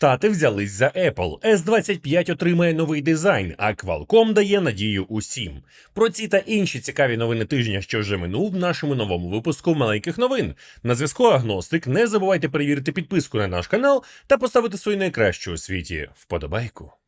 Штати взялись за Apple. S25 отримає новий дизайн, а Qualcomm дає надію усім. Про ці та інші цікаві новини тижня, що вже минув в нашому новому випуску маленьких новин. На зв'язку Агностик. Не забувайте перевірити підписку на наш канал та поставити свою найкращу у світі вподобайку.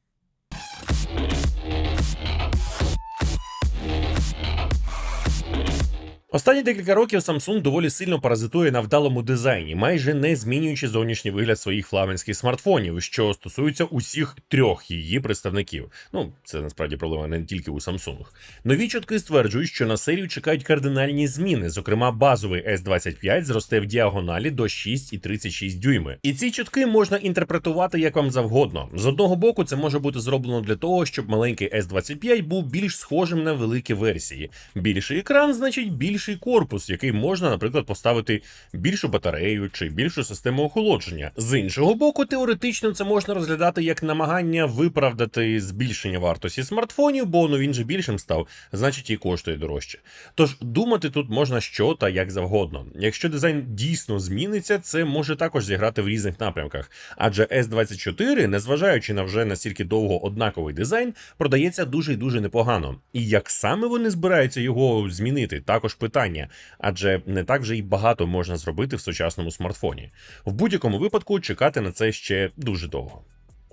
Останні декілька років Samsung доволі сильно паразитує на вдалому дизайні, майже не змінюючи зовнішній вигляд своїх флагманських смартфонів, що стосується усіх трьох її представників. Ну, це насправді проблема не тільки у Samsung. Нові чутки стверджують, що на серію чекають кардинальні зміни. Зокрема, базовий S25 зросте в діагоналі до 6,36 дюйми. І ці чутки можна інтерпретувати як вам завгодно. З одного боку, це може бути зроблено для того, щоб маленький S25 був більш схожим на великі версії. Більший екран, значить, більш більший корпус, який можна, наприклад, поставити більшу батарею чи більшу систему охолодження. З іншого боку, теоретично це можна розглядати як намагання виправдати збільшення вартості смартфонів, бо ну він же більшим став, значить і коштує дорожче. Тож думати тут можна що та як завгодно. Якщо дизайн дійсно зміниться, це може також зіграти в різних напрямках. Адже S24, незважаючи на вже настільки довго однаковий дизайн, продається дуже і дуже непогано. І як саме вони збираються його змінити, також питання питання, адже не так вже й багато можна зробити в сучасному смартфоні. В будь-якому випадку чекати на це ще дуже довго.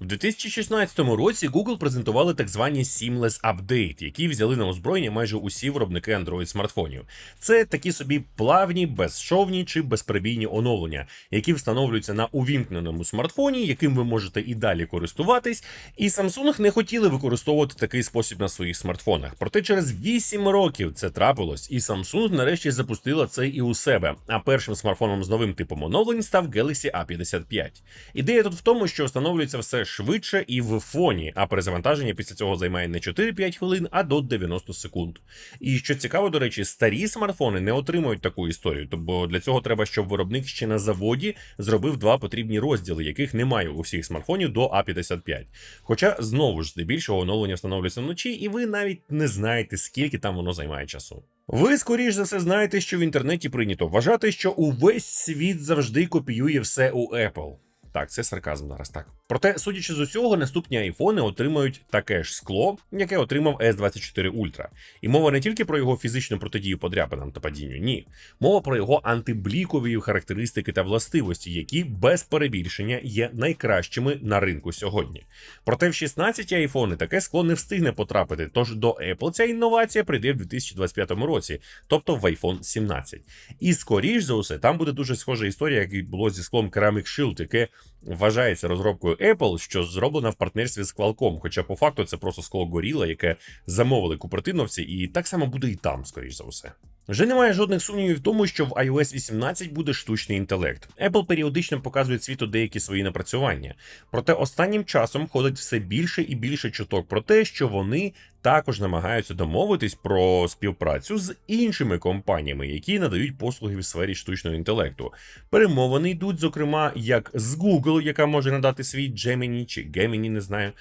У 2016 році Google презентували так звані Seamless Update, які взяли на озброєння майже усі виробники Android смартфонів. Це такі собі плавні, безшовні чи безперебійні оновлення, які встановлюються на увімкненому смартфоні, яким ви можете і далі користуватись. І Samsung не хотіли використовувати такий спосіб на своїх смартфонах. Проте через 8 років це трапилось, і Samsung нарешті запустила це і у себе. А першим смартфоном з новим типом оновлень став Galaxy A55. Ідея тут в тому, що встановлюється все швидше і в фоні, а перезавантаження після цього займає не 4-5 хвилин, а до 90 секунд. І що цікаво, до речі, старі смартфони не отримують таку історію, тобто для цього треба, щоб виробник ще на заводі зробив два потрібні розділи, яких немає у всіх смартфонів до А55. Хоча знову ж здебільшого оновлення встановлюється вночі, і ви навіть не знаєте, скільки там воно займає часу. Ви скоріш за все знаєте, що в інтернеті прийнято вважати, що увесь світ завжди копіює все у Apple. Так, це сарказм зараз так. Проте, судячи з усього, наступні айфони отримають таке ж скло, яке отримав S24 Ultra. І мова не тільки про його фізичну протидію подряпинам та падінню, ні. Мова про його антиблікові характеристики та властивості, які без перебільшення є найкращими на ринку сьогодні. Проте в 16 айфони таке скло не встигне потрапити. Тож до Apple ця інновація прийде в 2025 році, тобто в iPhone 17. І скоріш за усе, там буде дуже схожа історія, як і було зі склом Ceramic Shield, яке вважається розробкою Apple, що зроблена в партнерстві з Qualcomm, Хоча по факту це просто скло горіла, яке замовили купертиновці, і так само буде і там, скоріш за все. Вже немає жодних сумнівів в тому, що в iOS 18 буде штучний інтелект. Apple періодично показує світу деякі свої напрацювання. Проте останнім часом ходить все більше і більше чуток про те, що вони також намагаються домовитись про співпрацю з іншими компаніями, які надають послуги в сфері штучного інтелекту. Перемовини йдуть, зокрема, як з Google, яка може надати свій Gemini чи Gemini, не знаю,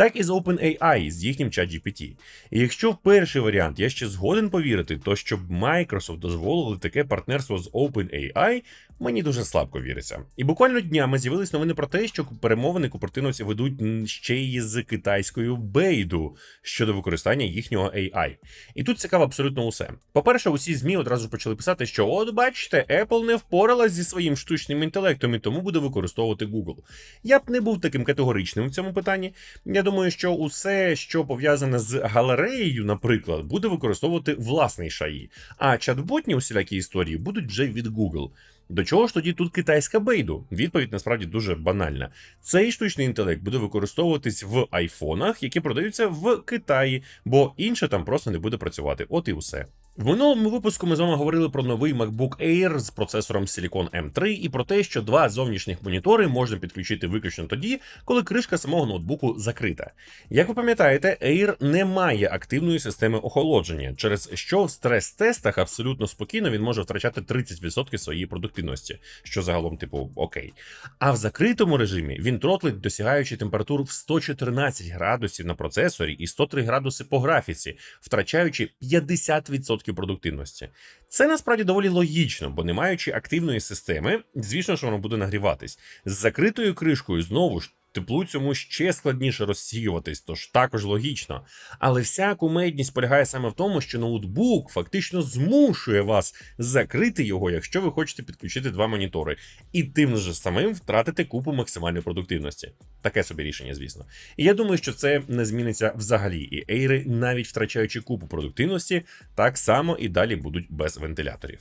так і з OpenAI з їхнім ChatGPT. І якщо в перший варіант я ще згоден повірити, то щоб Microsoft дозволили таке партнерство з OpenAI, мені дуже слабко віриться. І буквально днями з'явились новини про те, що перемовини купертиновці ведуть ще й з китайською Бейду щодо використання їхнього AI. І тут цікаво абсолютно усе. По-перше, усі ЗМІ одразу почали писати, що от бачите, Apple не впоралась зі своїм штучним інтелектом і тому буде використовувати Google. Я б не був таким категоричним в цьому питанні. Я думаю, що усе, що пов'язане з галереєю, наприклад, буде використовувати власний шаї, а чат-ботні усілякі історії будуть вже від Google. До чого ж тоді тут китайська бейду? Відповідь насправді дуже банальна. Цей штучний інтелект буде використовуватись в айфонах, які продаються в Китаї, бо інше там просто не буде працювати. От і все. В минулому випуску ми з вами говорили про новий MacBook Air з процесором Silicon M3 і про те, що два зовнішніх монітори можна підключити виключно тоді, коли кришка самого ноутбуку закрита. Як ви пам'ятаєте, Air не має активної системи охолодження, через що в стрес-тестах абсолютно спокійно він може втрачати 30% своєї продуктивності, що загалом, типу, окей. А в закритому режимі він тротлить, досягаючи температур в 114 градусів на процесорі і 103 градуси по графіці, втрачаючи 50% продуктивності. Це насправді доволі логічно, бо не маючи активної системи, звісно, що воно буде нагріватись. З закритою кришкою знову ж теплу цьому ще складніше розсіюватись, тож також логічно. Але вся кумедність полягає саме в тому, що ноутбук фактично змушує вас закрити його, якщо ви хочете підключити два монітори, і тим же самим втратити купу максимальної продуктивності. Таке собі рішення, звісно. І я думаю, що це не зміниться взагалі, і ейри, навіть втрачаючи купу продуктивності, так само і далі будуть без вентиляторів.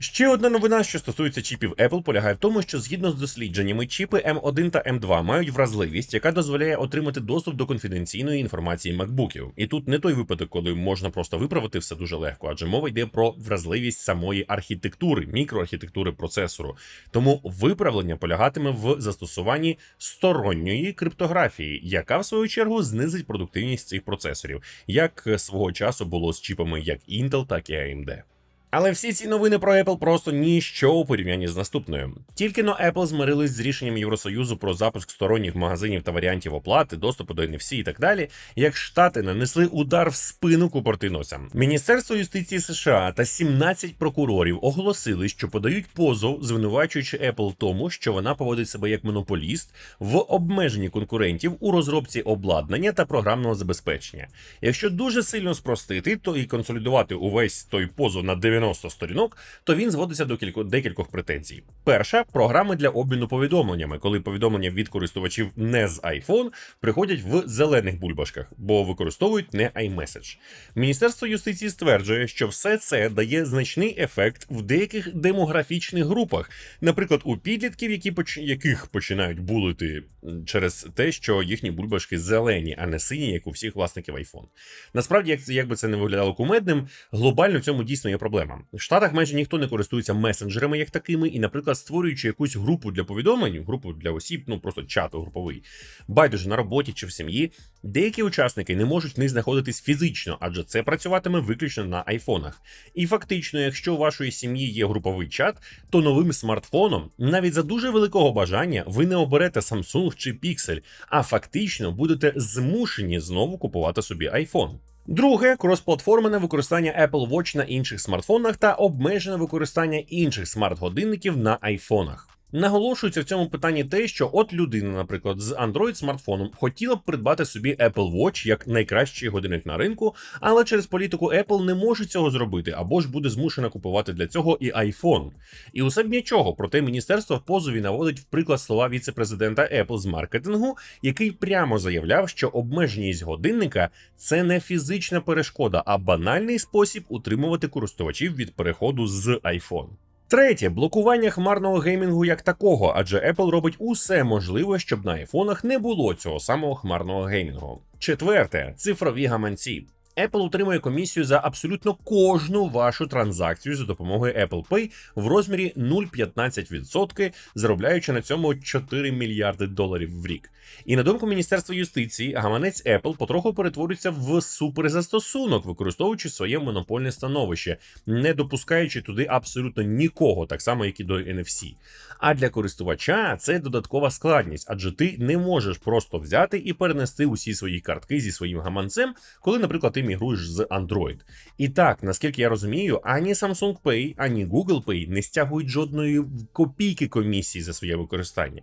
Ще одна новина, що стосується чіпів Apple, полягає в тому, що згідно з дослідженнями, чіпи M1 та M2 мають вразливість, яка дозволяє отримати доступ до конфіденційної інформації макбуків. І тут не той випадок, коли можна просто виправити все дуже легко, адже мова йде про вразливість самої архітектури, мікроархітектури процесору. Тому виправлення полягатиме в застосуванні сторонньої криптографії, яка в свою чергу знизить продуктивність цих процесорів, як свого часу було з чіпами як Intel, так і AMD. Але всі ці новини про Apple просто ніщо у порівнянні з наступною. Тільки но Apple змирились з рішенням Євросоюзу про запуск сторонніх магазинів та варіантів оплати, доступу до NFC і так далі, як штати нанесли удар в спину купортиносям. Міністерство юстиції США та 17 прокурорів оголосили, що подають позов, звинувачуючи Apple в тому, що вона поводить себе як монополіст в обмеженні конкурентів у розробці обладнання та програмного забезпечення. Якщо дуже сильно спростити, то і консолідувати увесь той позов на 90 сторінок, то він зводиться до кілько, декількох претензій. Перша програми для обміну повідомленнями, коли повідомлення від користувачів не з iPhone приходять в зелених бульбашках, бо використовують не iMessage. Міністерство юстиції стверджує, що все це дає значний ефект в деяких демографічних групах, наприклад, у підлітків, які поч... яких починають булити через те, що їхні бульбашки зелені, а не сині, як у всіх власників iPhone. Насправді, як, як би це не виглядало кумедним, глобально в цьому дійсно є проблема. В Штатах майже ніхто не користується месенджерами як такими, і, наприклад, створюючи якусь групу для повідомлень, групу для осіб, ну просто чат груповий, байдуже на роботі чи в сім'ї, деякі учасники не можуть в них знаходитись фізично, адже це працюватиме виключно на айфонах. І фактично, якщо у вашої сім'ї є груповий чат, то новим смартфоном, навіть за дуже великого бажання, ви не оберете Samsung чи Pixel, а фактично будете змушені знову купувати собі iPhone. Друге кросплатформене використання Apple Watch на інших смартфонах та обмежене використання інших смарт-годинників на айфонах. Наголошується в цьому питанні те, що от людина, наприклад, з Android смартфоном хотіла б придбати собі Apple Watch як найкращий годинник на ринку, але через політику Apple не може цього зробити, або ж буде змушена купувати для цього і iPhone. І усе б нічого, проте міністерство в позові наводить в приклад слова віце-президента Apple з маркетингу, який прямо заявляв, що обмеженість годинника це не фізична перешкода, а банальний спосіб утримувати користувачів від переходу з iPhone. Третє блокування хмарного геймінгу як такого, адже Apple робить усе можливе, щоб на айфонах не було цього самого хмарного геймінгу. Четверте цифрові гаманці. Apple утримує комісію за абсолютно кожну вашу транзакцію за допомогою Apple Pay в розмірі 0,15%, заробляючи на цьому 4 мільярди доларів в рік. І на думку Міністерства юстиції, гаманець Apple потроху перетворюється в суперзастосунок, використовуючи своє монопольне становище, не допускаючи туди абсолютно нікого, так само як і до NFC. А для користувача це додаткова складність, адже ти не можеш просто взяти і перенести усі свої картки зі своїм гаманцем, коли, наприклад, ти мігруєш з Android. І так, наскільки я розумію, ані Samsung Pay, ані Google Pay не стягують жодної копійки комісії за своє використання.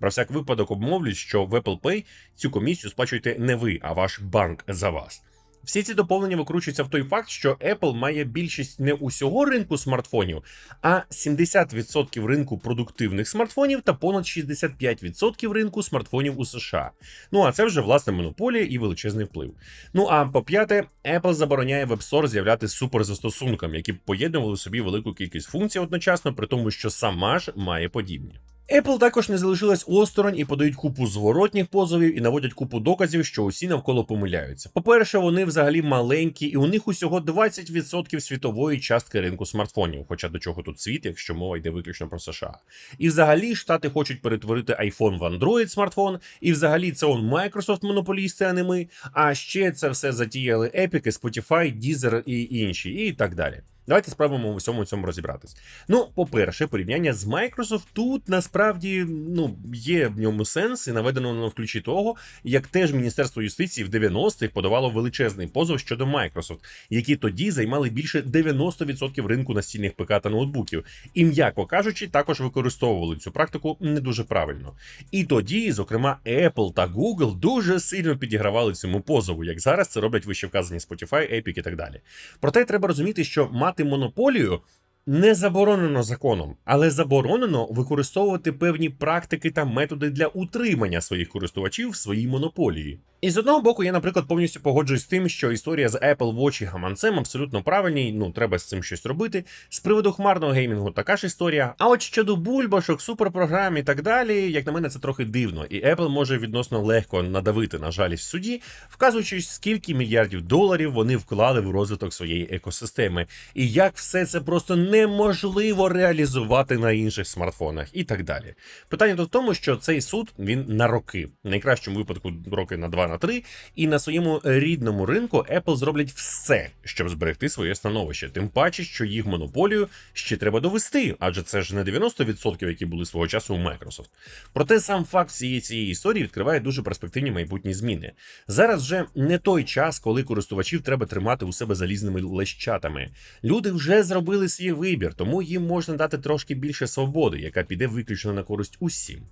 Про всяк випадок обмовлюсь, що в Apple Pay цю комісію сплачуєте не ви, а ваш банк за вас. Всі ці доповнення викручуються в той факт, що Apple має більшість не усього ринку смартфонів, а 70% ринку продуктивних смартфонів та понад 65% ринку смартфонів у США. Ну а це вже власне монополія і величезний вплив. Ну а по п'яте, Apple забороняє в App Store з'являти суперзастосункам, які б поєднували собі велику кількість функцій одночасно, при тому, що сама ж має подібні. Apple також не залишилась осторонь і подають купу зворотніх позовів і наводять купу доказів, що усі навколо помиляються. По-перше, вони взагалі маленькі, і у них усього 20% світової частки ринку смартфонів. Хоча до чого тут світ, якщо мова йде виключно про США. І взагалі штати хочуть перетворити iPhone в Android смартфон, і взагалі це он Microsoft монополісти, а не ми. А ще це все затіяли Epic, Spotify, Deezer і інші, і так далі. Давайте спробуємо у всьому цьому розібратись. Ну, по-перше, порівняння з Microsoft тут насправді ну, є в ньому сенс, і наведено в ключі того, як теж Міністерство юстиції в 90-х подавало величезний позов щодо Microsoft, які тоді займали більше 90% ринку настільних ПК та ноутбуків, і, м'яко кажучи, також використовували цю практику не дуже правильно. І тоді, зокрема, Apple та Google дуже сильно підігравали цьому позову, як зараз це роблять вищевказані Spotify, Epic і так далі. Проте треба розуміти, що мати монополію. Не заборонено законом, але заборонено використовувати певні практики та методи для утримання своїх користувачів в своїй монополії. І з одного боку, я, наприклад, повністю погоджуюсь з тим, що історія з Apple Watch і гаманцем абсолютно правильні, ну треба з цим щось робити. З приводу хмарного геймінгу така ж історія. А от щодо бульбашок, суперпрограм і так далі, як на мене, це трохи дивно, і Apple може відносно легко надавити на жалість в суді, вказуючи, скільки мільярдів доларів вони вклали в розвиток своєї екосистеми, і як все це просто неможливо реалізувати на інших смартфонах, і так далі. Питання в тому, що цей суд він на роки, в найкращому випадку роки на 2 на 3, і на своєму рідному ринку Apple зроблять все, щоб зберегти своє становище. Тим паче, що їх монополію ще треба довести, адже це ж не 90%, які були свого часу у Microsoft. Проте сам факт всієї цієї історії відкриває дуже перспективні майбутні зміни. Зараз вже не той час, коли користувачів треба тримати у себе залізними лещатами. Люди вже зробили свій вибір, тому їм можна дати трошки більше свободи, яка піде виключно на користь усім.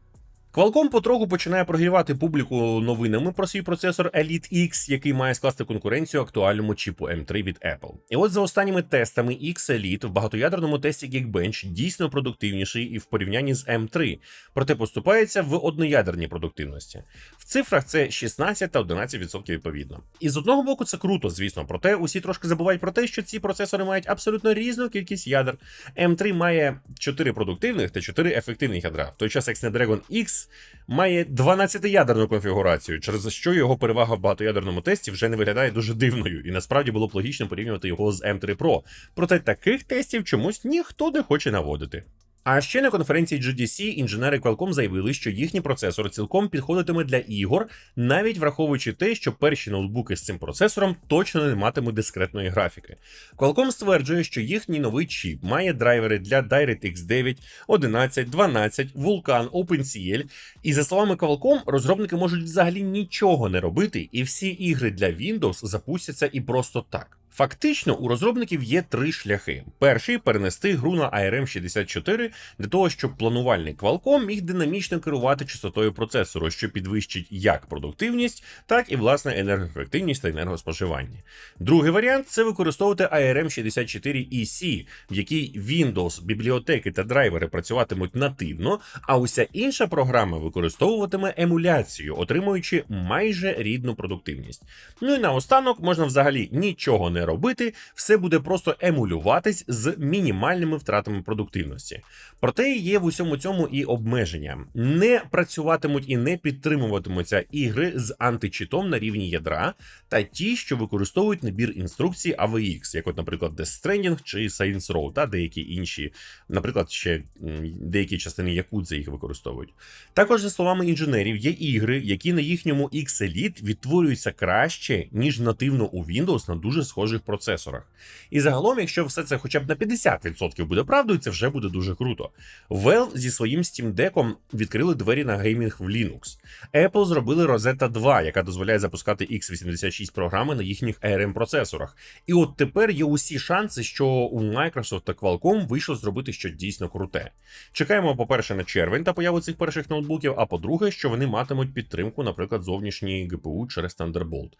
Qualcomm потроху починає прогрівати публіку новинами про свій процесор Elite X, який має скласти конкуренцію актуальному чіпу M3 від Apple. І от за останніми тестами X Elite в багатоядерному тесті Geekbench дійсно продуктивніший і в порівнянні з M3, проте поступається в одноядерній продуктивності. В цифрах це 16 та 11% відповідно. І з одного боку це круто, звісно, проте усі трошки забувають про те, що ці процесори мають абсолютно різну кількість ядер. M3 має 4 продуктивних та 4 ефективних ядра, в той час як Snapdragon X має 12-ядерну конфігурацію, через що його перевага в багатоядерному тесті вже не виглядає дуже дивною, і насправді було б логічно порівнювати його з M3 Pro. Проте таких тестів чомусь ніхто не хоче наводити. А ще на конференції GDC інженери Qualcomm заявили, що їхній процесор цілком підходитиме для ігор, навіть враховуючи те, що перші ноутбуки з цим процесором точно не матимуть дискретної графіки. Qualcomm стверджує, що їхній новий чіп має драйвери для DirectX 9, 11, 12, Vulkan, OpenCL. І за словами Qualcomm, розробники можуть взагалі нічого не робити, і всі ігри для Windows запустяться і просто так. Фактично, у розробників є три шляхи: перший перенести гру на ARM 64 для того, щоб планувальний Qualcomm міг динамічно керувати частотою процесору, що підвищить як продуктивність, так і власне енергоефективність та енергоспоживання. Другий варіант це використовувати ARM 64 EC, в якій Windows, бібліотеки та драйвери працюватимуть нативно, а уся інша програма використовуватиме емуляцію, отримуючи майже рідну продуктивність. Ну і наостанок можна взагалі нічого не робити, все буде просто емулюватись з мінімальними втратами продуктивності. Проте є в усьому цьому і обмеження. Не працюватимуть і не підтримуватимуться ігри з античитом на рівні ядра, та ті, що використовують набір інструкцій AVX, як, от, наприклад, Death Stranding чи Saints Row, та деякі інші, наприклад, ще деякі частини Якудзи їх використовують. Також, за словами інженерів, є ігри, які на їхньому X Elite відтворюються краще, ніж нативно у Windows на дуже схожих процесорах. І загалом, якщо все це хоча б на 50% буде правдою, це вже буде дуже круто. Valve зі своїм Steam Deck відкрили двері на геймінг в Linux. Apple зробили Rosetta 2, яка дозволяє запускати x86 програми на їхніх ARM процесорах. І от тепер є усі шанси, що у Microsoft та Qualcomm вийшло зробити щось дійсно круте. Чекаємо, по-перше, на червень та появу цих перших ноутбуків, а по-друге, що вони матимуть підтримку, наприклад, зовнішньої GPU через Thunderbolt.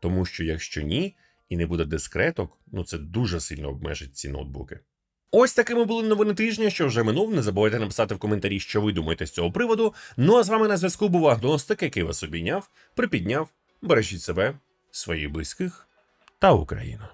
Тому що якщо ні, і не буде дискреток, ну це дуже сильно обмежить ці ноутбуки. Ось такими були новини тижня, що вже минув. Не забувайте написати в коментарі, що ви думаєте з цього приводу. Ну а з вами на зв'язку був агностик, який вас обійняв, припідняв. Бережіть себе, своїх близьких та Україну.